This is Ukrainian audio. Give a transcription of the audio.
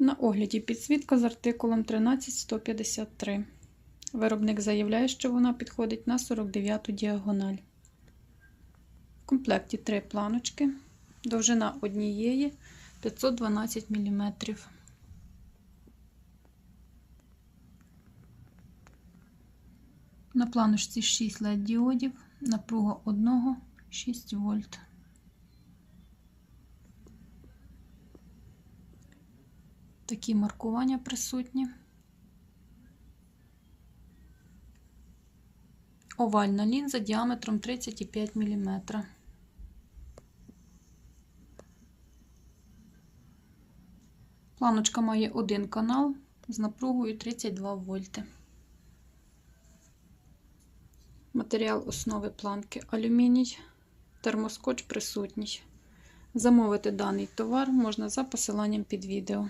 На огляді підсвітка з артикулом 13153. Виробник заявляє, що вона підходить на 49 діагональ. В комплекті три планочки. Довжина однієї 512 мм. На планочці 6 LED діодів, напруга 1 6 вольт. Такі маркування присутні. Овальна лінза діаметром 35 мм. Планочка має один канал з напругою 32 вольти. Матеріал основи планки алюміній, термоскотч присутній. Замовити даний товар можна за посиланням під відео.